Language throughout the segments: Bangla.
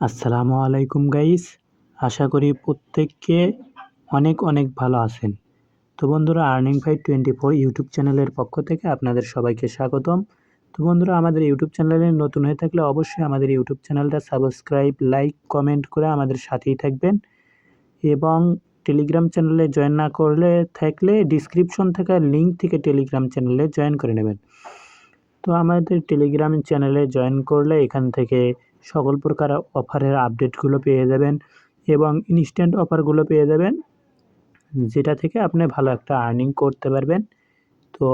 আসসালামু আলাইকুম গাইস। আশা করি প্রত্যেককে অনেক অনেক ভালো আছেন। তো বন্ধুরা earning five twenty four YouTube চ্যানেলের পক্ষ থেকে আপনাদের সবাইকে স্বাগতম। তো বন্ধুরা, আমাদের ইউটিউব চ্যানেলে নতুন হয়ে থাকলে অবশ্যই আমাদের ইউটিউব চ্যানেলটা সাবস্ক্রাইব লাইক কমেন্ট করে আমাদের সাথেই থাকবেন। এবং টেলিগ্রাম চ্যানেলে জয়েন না করলে থাকলে ডিসক্রিপশন থাকা লিঙ্ক থেকে টেলিগ্রাম চ্যানেলে জয়েন করে নেবেন। তো আমাদের টেলিগ্রাম চ্যানেলে জয়েন করলে এখান থেকে সকল প্রকার অফারের আপডেটগুলো পেয়ে যাবেন এবং ইনস্ট্যান্ট অফারগুলো পেয়ে যাবেন, যেটা থেকে আপনি ভালো একটা আর্নিং করতে পারবেন। তো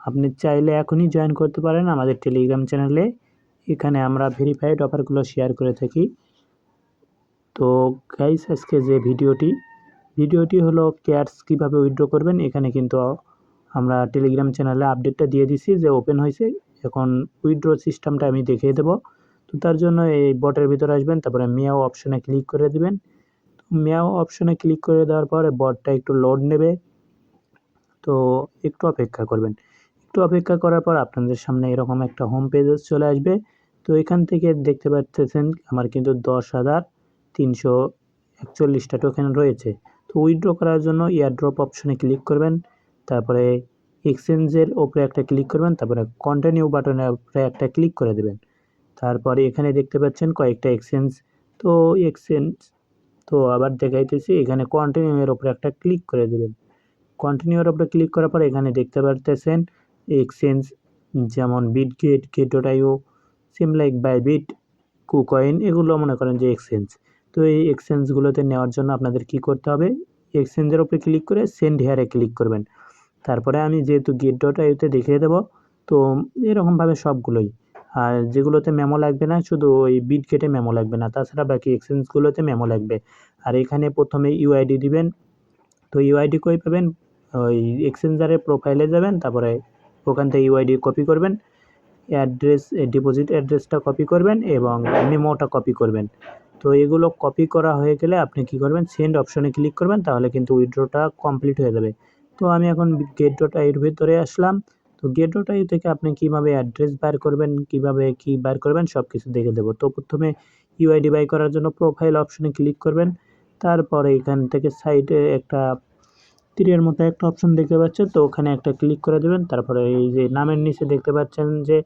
আপনি চাইলে এখনই জয়েন করতে পারেন আমাদের টেলিগ্রাম চ্যানেলে এখানে আমরা ভেরিফাইড অফারগুলো শেয়ার করে থাকি। তো গাইস আজকে যে ভিডিওটি ভিডিওটি হলো ক্যাটস কীভাবে উইথড্র করবেন, এখানে কিন্তু আমরা টেলিগ্রাম চ্যানেলে আপডেটটা দিয়ে দিছি যে ওপেন হয়েছে। এখন উইথড্র সিস্টেমটা আমি দেখিয়ে দেবো। তো তার জন্য এই বটের ভিতরে আসবেন, তারপরে মেয়াও অপশনে ক্লিক করে দিবেন। তো মেয়াও অপশনে ক্লিক করে দেওয়ার পরে বটটা একটু লোড নেবে। তো একটু অপেক্ষা করবেন। একটু অপেক্ষা করার পর আপনাদের সামনে এরকম একটা হোম পেজ চলে আসবে। তো এখান থেকে দেখতে পাচ্ছেন, আমার কিন্তু দশ হাজার তিনশো একচল্লিশটা টোকেন রয়েছে। তো উইথড্র করার জন্য ইয়ারড্রপ অপশনে ক্লিক করবেন। তারপরে এক্সচেঞ্জের ওপরে একটা ক্লিক করবেন। তারপরে কন্টিনিউ বাটনের উপরে একটা ক্লিক করে দেবেন। তারপরে এখানে দেখতে পাচ্ছেন কয়েকটা এক্সচেঞ্জ তো এক্সচেঞ্জ তো আবার দেখাইতেছি, এখানে কন্টিনিউ এর উপরে একটা ক্লিক করে দেবেন। কন্টিনিউ এর উপরে ক্লিক করার পর এখানে দেখতে পারতেছেন এক্সচেঞ্জ যেমন বিট গেট ডট আইও সিম লাইক বাই বিট কুকয়েন এগুলো মনে করেন যে এক্সচেঞ্জ তো এই এক্সচেঞ্জগুলোতে নেওয়ার জন্য আপনাদের কি করতে হবে? এক্সচেঞ্জের উপরে ক্লিক করে সেন্ড হেয়ারে ক্লিক করবেন। তারপরে আমি যেহেতু গেট ডট আইওতে দেখিয়ে দেবো, তো এরকমভাবে সবগুলোই। আর যেগুলোতে মেমো লাগবে না, শুধু ওই বিট কেটে মেমো লাগবে না, তাছাড়া বাকি এক্সচেঞ্জগুলোতে মেমো লাগবে। আর এখানে প্রথমে ইউআইডি দিবেন, তো ইউআইডি কই পাবেন, ওই এক্সচেঞ্জারের প্রোফাইলে যাবেন, তারপরে ওখান থেকে ইউআইডি কপি করবেন অ্যাড্রেস ডিপোজিট অ্যাড্রেসটা কপি করবেন এবং মেমোটা কপি করবেন। তো এগুলো কপি করা হয়ে গেলে আপনি কি করবেন সেন্ড অপশনে ক্লিক করবেন, তাহলে কিন্তু উইথড্রটা কমপ্লিট হয়ে যাবে। তো আমি এখন গেট ডট আইয়ের ভিতরে আসলাম তো গেট ডট আই থেকে আপনি কীভাবে অ্যাড্রেস বার করবেন, কীভাবে কী বার করবেন সব কিছু দেখে দেবো। তো প্রথমে ইউআইডি বাই করার জন্য প্রোফাইল অপশনে ক্লিক করবেন। তারপরে এখান থেকে সাইডে একটা তীরের মতো একটা অপশন দেখতে পাচ্ছেন। তো ওখানে একটা ক্লিক করে দেবেন। তারপরে এই যে নামের নিচে দেখতে পাচ্ছেন যে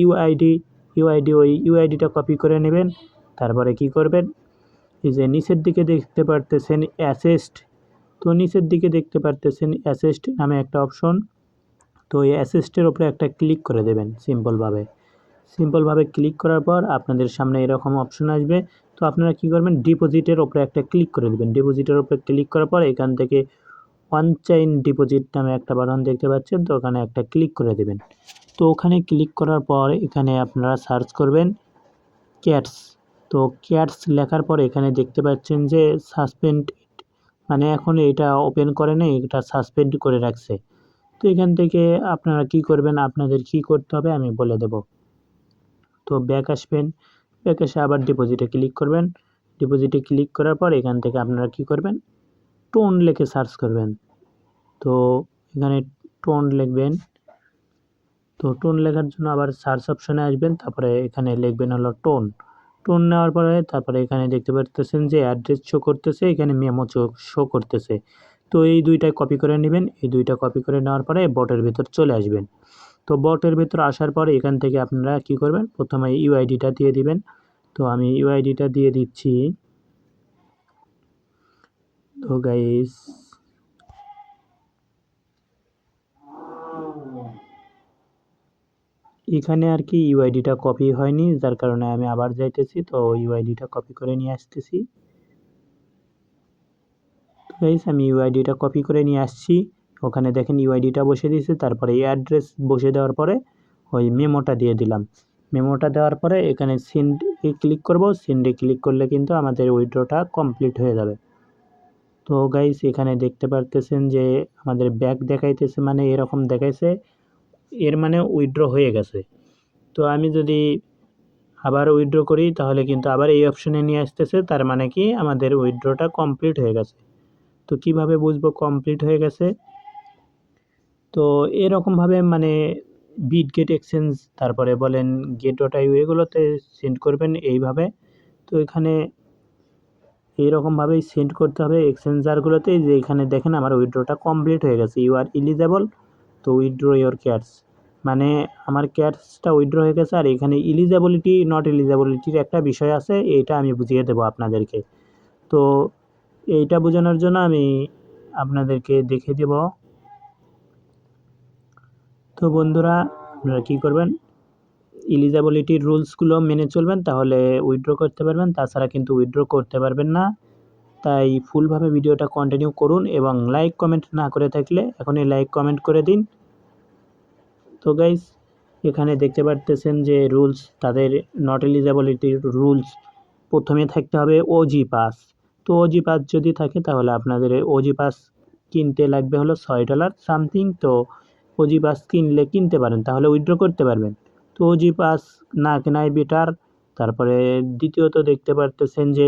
ইউআইডি ইউআইডি ওই ইউআইডিটা কপি করে নেবেন। তারপরে কি করবেন? এই যে নিচের দিকে দেখতে পারতেছেন অ্যাসেস্ট তো নিচের দিকে দেখতে পারতেছেন অ্যাসেস্ট নামে একটা অপশন তো এই অ্যাসেস্টের ওপরে একটা ক্লিক করে দেবেন সিম্পলভাবে সিম্পলভাবে ক্লিক করার পর আপনাদের সামনে এরকম অপশন আসবে। তো আপনারা কী করবেন? ডিপোজিটের ওপরে একটা ক্লিক করে দেবেন। ডিপোজিটের ওপরে ক্লিক করার পর এখান থেকে ওয়ান চাইন ডিপোজিট নামে একটা বাটন দেখতে পাচ্ছেন, তো ওখানে একটা ক্লিক করে দেবেন। তো ওখানে ক্লিক করার পর এখানে আপনারা সার্চ করবেন ক্যাটস তো ক্যাটস লেখার পর এখানে দেখতে পাচ্ছেন যে সাসপেন্ড মানে এখন এটা ওপেন করে নেই, এটা সাসপেন্ড করে রাখছে। তো এখান থেকে আপনারা কি করবেন? আপনাদের কি করতে হবে? আমি বলে দেব। তো ব্যাক আসবেন। ব্যাক এসে আবার ডিপোজিটে ক্লিক করবেন। ডিপোজিটে ক্লিক করার পর এখান থেকে আপনারা কি করবেন? টোন লেখে সার্চ করবেন। তো এখানে টোন লিখবেন। তো টোন লেখার জন্য আবার সার্চ অপশানে আসবেন। তারপরে এখানে লিখবেন হলো টোন টোন নেওয়ার পরে তারপরে এখানে দেখতে পাচ্ছেন যে অ্যাড্রেস শো করতেছে। এখানে মেমো শো করতেছে। তো এই দুইটাই কপি করে নেবেন। এই দুইটা কপি করে নেওয়ার পরে বটের ভেতর চলে আসবেন। তো বটের ভেতর আসার পরে এখান থেকে আপনারা কি করবেন? প্রথমে ইউআইডিটা দিয়ে দিবেন। তো আমি ইউআইডিটা দিয়ে দিচ্ছি। তো গাইস এখানে আর কি ইউআইডিটা কপি হয়নি, যার কারণে আমি আবার যাইতেছি। তো ইউআইডিটা কপি করে নিয়ে আসতেছি। গাইস আমি ইউআইডিটা কপি করে নিয়ে আসছি। ওখানে দেখেন ইউআইডিটা বসে দিয়েছে। তারপরে এই অ্যাড্রেস বসে দেওয়ার পরে ওই মেমোটা দিয়ে দিলাম। মেমোটা দেওয়ার পরে এখানে সেন্ডে ক্লিক করব। সেন্ডে ক্লিক করলে কিন্তু আমাদের উইড্রোটা কমপ্লিট হয়ে যাবে। তো গাইস এখানে দেখতে পারতেছেন যে আমাদের ব্যাক দেখাইতেছে মানে এরকম দেখাইছে। এর মানে উইড্র হয়ে গেছে। তো আমি যদি আবার উইড্রো করি, তাহলে কিন্তু আবার এই অপশনে নিয়ে আসতেছে। তার মানে কি আমাদের উইড্রোটা কমপ্লিট হয়ে গেছে। তো কীভাবে বুঝব কমপ্লিট হয়ে গেছে? তো এরকমভাবে মানে বিট গেট এক্সচেঞ্জ তারপরে বলেন গেট ডট এগুলোতে সেন্ড করবেন এইভাবে। তো এখানে এইরকমভাবেই সেন্ড করতে হবে এক্সচেঞ্জারগুলোতে যে এখানে দেখেন আমার উইথড্রটা কমপ্লিট হয়ে গেছে। You are eligible to withdraw your cats মানে আমার ক্যাটসটা উইথড্র হয়ে গেছে আর এখানে ইলিজেবিলিটি নট ইলিজেবিলিটির একটা বিষয় আছে এটা আমি বুঝিয়ে দেবো আপনাদেরকে। তো এইটা বোঝানোর জন্য আমি আপনাদেরকে দেখে দেব। তো বন্ধুরা, আপনারা কী করবেন? ইলিজিবিলিটির রুলসগুলো মেনে চলবেন, তাহলে উইথড্র করতে পারবেন। তাছাড়া কিন্তু উইথড্র করতে পারবেন না। তাই ফুলভাবে ভিডিওটা কন্টিনিউ করুন এবং লাইক কমেন্ট না করে থাকলে এখনই লাইক কমেন্ট করে দিন। তো গাইস এখানে দেখতে পারতেছেন যে রুলস তাদের নট এলিজিবিলিটির রুলস প্রথমে থাকতে হবে ওজি পাস তো ওজি পাস যদি থাকে তাহলে আপনাদের ওজি পাস কিনতে লাগবে হলো ছয় ডলার সামথিং তো ওজি পাস কিনলে কিনতে পারেন, তাহলে উইথড্র করতে পারবেন। তো ওজি পাস না কেনাই বেটার তারপরে দ্বিতীয়ত দেখতে পারতেছেন যে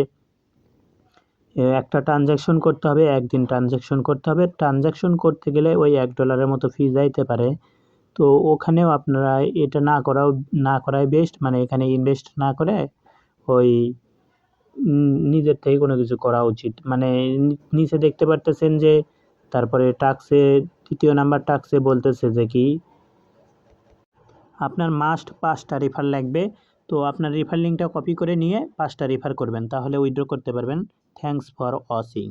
একটা ট্রানজ্যাকশন করতে হবে, একদিন ট্রানজ্যাকশন করতে হবে ট্রানজ্যাকশন করতে গেলে ওই এক ডলারের মতো ফি যাইতে পারে। তো ওখানেও আপনারা এটা না করাও, না করাই বেস্ট মানে এখানে ইনভেস্ট না করে ওই নিজের থেকে কোনো কিছু করা উচিত। মানে নিচে দেখতে পারতেছেন যে, তারপরে টাক্সে, তৃতীয় নাম্বার টাক্সে বলতেছে যে কি, আপনার মাস্ট পাঁচটা রেফার লাগবে। তো আপনার রেফার লিঙ্কটা কপি করে নিয়ে পাঁচটা রেফার করবেন, তাহলে উইথড্র করতে পারবেন। Thanks for watching